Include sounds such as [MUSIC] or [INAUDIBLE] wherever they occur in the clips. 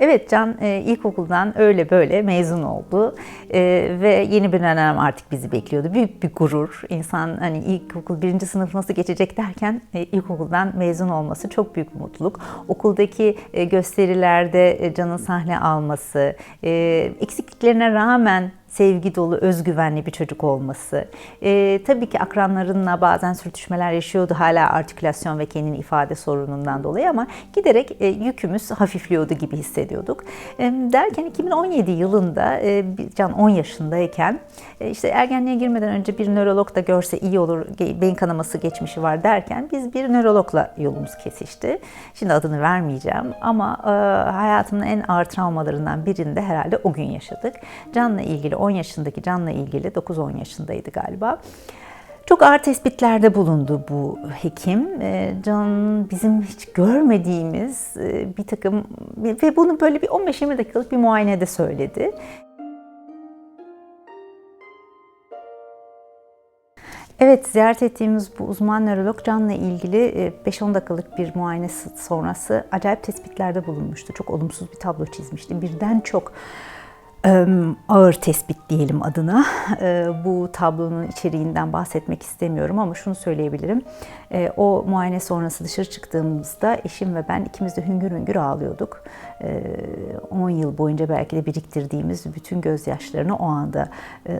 Evet Can e, ilkokuldan öyle böyle mezun oldu E, ve yeni bir dönem artık bizi bekliyordu. Büyük bir gurur. İnsan hani ilkokul birinci sınıf nasıl geçecek derken e, ilkokuldan mezun olması çok büyük bir mutluluk. Okuldaki e, gösterilerde e, Can'ın sahne alması, e, eksikliklerine rağmen sevgi dolu, özgüvenli bir çocuk olması. Ee, tabii ki akranlarınla bazen sürtüşmeler yaşıyordu hala artikülasyon ve kendini ifade sorunundan dolayı ama giderek e, yükümüz hafifliyordu gibi hissediyorduk. E, derken 2017 yılında e, Can 10 yaşındayken e, işte ergenliğe girmeden önce bir nörolog da görse iyi olur, beyin kanaması geçmişi var derken biz bir nörologla yolumuz kesişti. Şimdi adını vermeyeceğim ama e, hayatımın en ağır travmalarından birinde herhalde o gün yaşadık. Can'la ilgili 10 yaşındaki Can'la ilgili 9-10 yaşındaydı galiba. Çok ağır tespitlerde bulundu bu hekim. Ee, Can bizim hiç görmediğimiz e, bir takım ve bunu böyle bir 15-20 dakikalık bir muayenede söyledi. Evet, ziyaret ettiğimiz bu uzman nörolog Can'la ilgili 5-10 dakikalık bir muayene sonrası acayip tespitlerde bulunmuştu. Çok olumsuz bir tablo çizmişti. Birden çok ağır tespit diyelim adına. [LAUGHS] Bu tablonun içeriğinden bahsetmek istemiyorum ama şunu söyleyebilirim. O muayene sonrası dışarı çıktığımızda eşim ve ben ikimiz de hüngür hüngür ağlıyorduk. 10 yıl boyunca belki de biriktirdiğimiz bütün gözyaşlarını o anda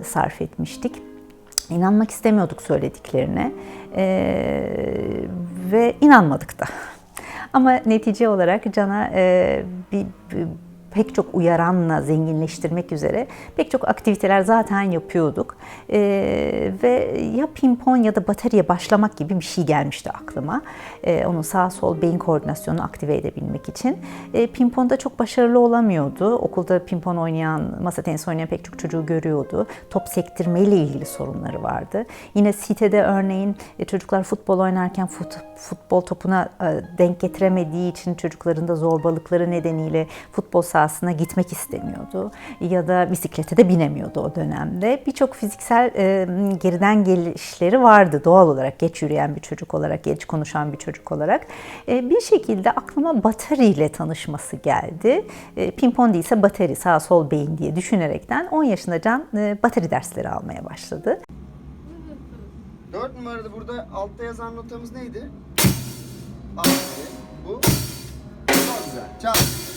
sarf etmiştik. İnanmak istemiyorduk söylediklerine ve inanmadık da. [LAUGHS] Ama netice olarak Can'a bir, bir pek çok uyaranla zenginleştirmek üzere pek çok aktiviteler zaten yapıyorduk. Ee, ve ya pimpon ya da batarya başlamak gibi bir şey gelmişti aklıma. Ee, onun sağ sol beyin koordinasyonunu aktive edebilmek için. Ee, pimponda çok başarılı olamıyordu. Okulda pimpon oynayan, masa tenisi oynayan pek çok çocuğu görüyordu. Top sektirmeyle ilgili sorunları vardı. Yine sitede örneğin e, çocuklar futbol oynarken fut, futbol topuna e, denk getiremediği için çocukların da zorbalıkları nedeniyle futbol sahasına gitmek istemiyordu ya da bisiklete de binemiyordu o dönemde. Birçok fiziksel e, geriden gelişleri vardı doğal olarak geç yürüyen bir çocuk olarak, geç konuşan bir çocuk olarak. E, bir şekilde aklıma bateri ile tanışması geldi. E, pimpon değilse bateri, sağ sol beyin diye düşünerekten 10 yaşında Can e, bateri dersleri almaya başladı. 4 numarada burada altta yazan notamız neydi? Bu. Çok güzel. Çal.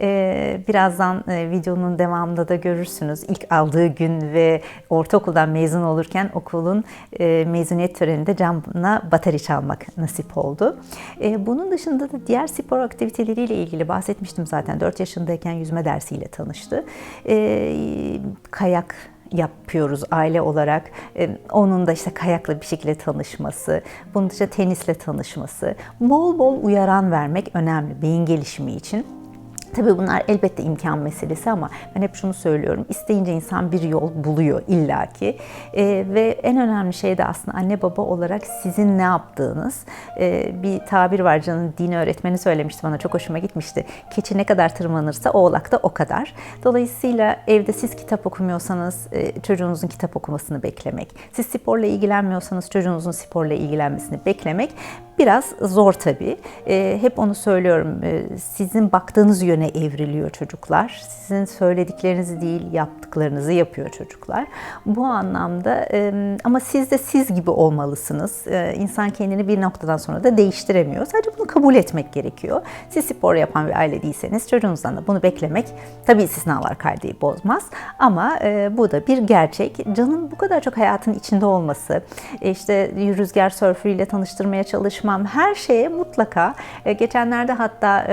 Ee, birazdan e, videonun devamında da görürsünüz. İlk aldığı gün ve ortaokuldan mezun olurken okulun e, mezuniyet töreninde Can'a bateri çalmak nasip oldu. E, bunun dışında da diğer spor aktiviteleriyle ilgili bahsetmiştim zaten. 4 yaşındayken yüzme dersiyle tanıştı. Kayak yapıyoruz aile olarak. Onun da işte kayakla bir şekilde tanışması, bunun dışında tenisle tanışması. Bol bol uyaran vermek önemli beyin gelişimi için. Tabii bunlar elbette imkan meselesi ama ben hep şunu söylüyorum. İsteyince insan bir yol buluyor illaki. Ee, ve en önemli şey de aslında anne baba olarak sizin ne yaptığınız. Ee, bir tabir var canın din öğretmeni söylemişti bana çok hoşuma gitmişti. Keçi ne kadar tırmanırsa oğlak da o kadar. Dolayısıyla evde siz kitap okumuyorsanız e, çocuğunuzun kitap okumasını beklemek. Siz sporla ilgilenmiyorsanız çocuğunuzun sporla ilgilenmesini beklemek biraz zor tabii. E, hep onu söylüyorum. E, sizin baktığınız yöne evriliyor çocuklar. Sizin söylediklerinizi değil yaptıklarınızı yapıyor çocuklar. Bu anlamda ama siz de siz gibi olmalısınız. E, insan kendini bir noktadan sonra da değiştiremiyor. Sadece bunu kabul etmek gerekiyor. Siz spor yapan bir aile değilseniz çocuğunuzdan da bunu beklemek tabii istisnalar kaydeyi bozmaz. Ama e, bu da bir gerçek. Canın bu kadar çok hayatın içinde olması, e, işte rüzgar sörfüyle tanıştırmaya çalışmak, çalışmam her şeye mutlaka e, geçenlerde hatta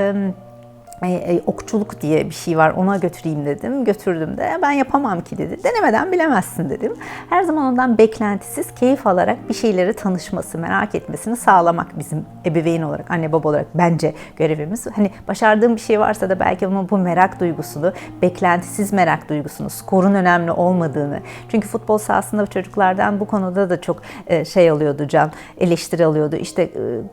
e, e, okçuluk diye bir şey var ona götüreyim dedim. Götürdüm de ben yapamam ki dedi. Denemeden bilemezsin dedim. Her zaman ondan beklentisiz keyif alarak bir şeylere tanışması, merak etmesini sağlamak bizim ebeveyn olarak, anne baba olarak bence görevimiz. Hani başardığım bir şey varsa da belki ama bu merak duygusunu, beklentisiz merak duygusunu, skorun önemli olmadığını. Çünkü futbol sahasında çocuklardan bu konuda da çok e, şey alıyordu Can, eleştiri alıyordu. İşte e,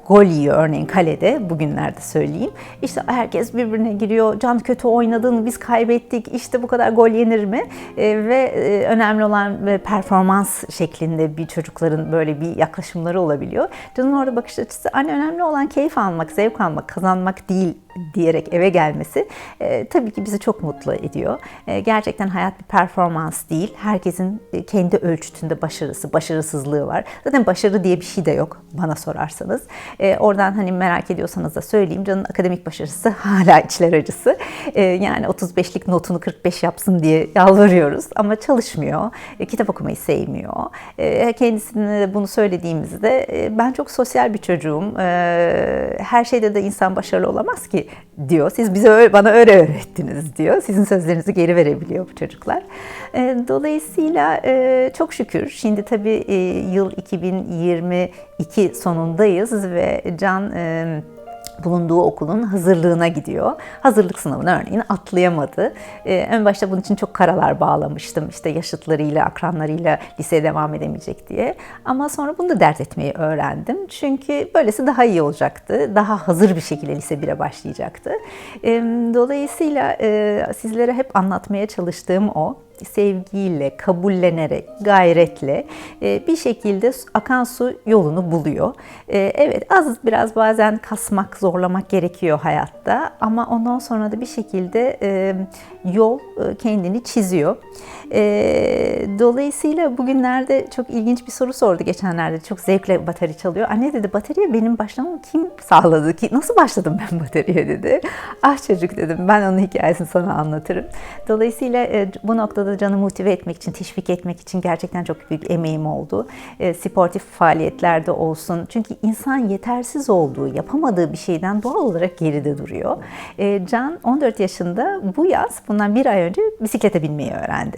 gol yiyor örneğin kalede, bugünlerde söyleyeyim. İşte herkes birbirine giriyor, Can kötü oynadın, biz kaybettik, işte bu kadar gol yenir mi? E, ve e, önemli olan e, performans şeklinde bir çocukların böyle bir yaklaşımları olabiliyor. Can'ın orada bakış açısı, anne önemli olan keyif almak, zevk almak, kazanmak değil diyerek eve gelmesi e, tabii ki bizi çok mutlu ediyor. E, gerçekten hayat bir performans değil. Herkesin e, kendi ölçütünde başarısı, başarısızlığı var. Zaten başarı diye bir şey de yok bana sorarsanız. E, oradan hani merak ediyorsanız da söyleyeyim. Can'ın akademik başarısı [LAUGHS] hala içler acısı. E, yani 35'lik notunu 45 yapsın diye yalvarıyoruz ama çalışmıyor. E, kitap okumayı sevmiyor. E, kendisine bunu söylediğimizde e, ben çok sosyal bir çocuğum. E, her şeyde de insan başarılı olamaz ki diyor. Siz bize bana öyle öğrettiniz diyor. Sizin sözlerinizi geri verebiliyor bu çocuklar. E, dolayısıyla e, çok şükür şimdi tabii e, yıl 2022 sonundayız ve Can bulunduğu okulun hazırlığına gidiyor. Hazırlık sınavını örneğin atlayamadı. Ee, ön başta bunun için çok karalar bağlamıştım. İşte yaşıtlarıyla, akranlarıyla liseye devam edemeyecek diye. Ama sonra bunu da dert etmeyi öğrendim. Çünkü böylesi daha iyi olacaktı. Daha hazır bir şekilde lise 1'e başlayacaktı. Ee, dolayısıyla e, sizlere hep anlatmaya çalıştığım o sevgiyle, kabullenerek, gayretle e, bir şekilde akan su yolunu buluyor. E, Evet az biraz bazen kasmak, zorlamak gerekiyor hayatta ama ondan sonra da bir şekilde e, yol kendini çiziyor. Dolayısıyla bugünlerde çok ilginç bir soru sordu geçenlerde. Çok zevkle bateri çalıyor. Anne dedi bateriye benim başlamamı kim sağladı ki? Nasıl başladım ben [LAUGHS] bateriye dedi. Ah çocuk dedim ben onun hikayesini sana anlatırım. Dolayısıyla bu noktada canı motive etmek için, teşvik etmek için gerçekten çok büyük emeğim oldu. E, sportif faaliyetlerde olsun. Çünkü insan yetersiz olduğu, yapamadığı bir şeyden doğal olarak geride duruyor. E, Can 14 yaşında bu yaz bundan bir ay önce bisiklete binmeyi öğrendi.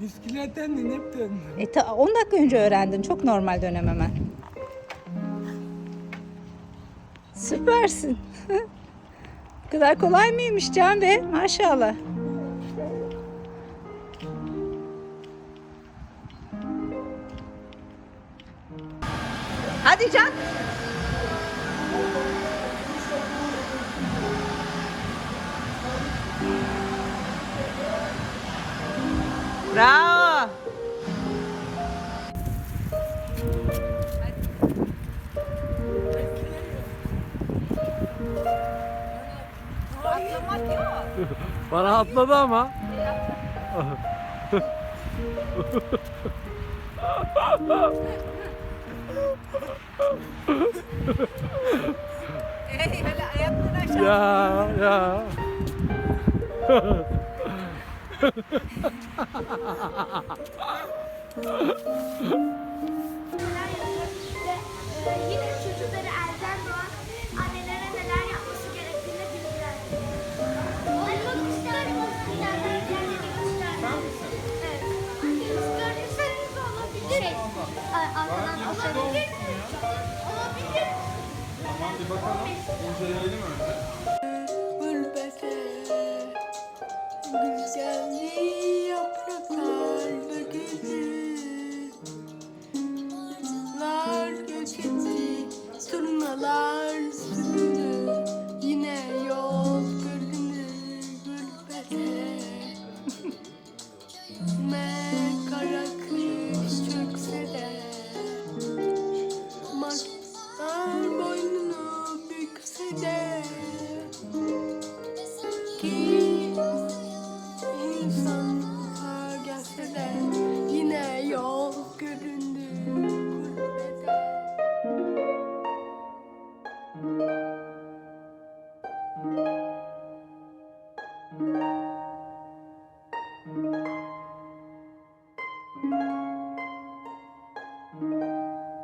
Bisikletten hep döndüm. E, ta- 10 dakika önce öğrendin. Çok normal dönem hemen. Süpersin. [LAUGHS] Bu kadar kolay mıymış Can Bey? Maşallah. Hadi Can. Bravo. Bana atladı ama. [LAUGHS] ya ya. neler yapıyor ve e, yine çocukları bir bakalım. İnceleyelim önce. Gurbete güzelliği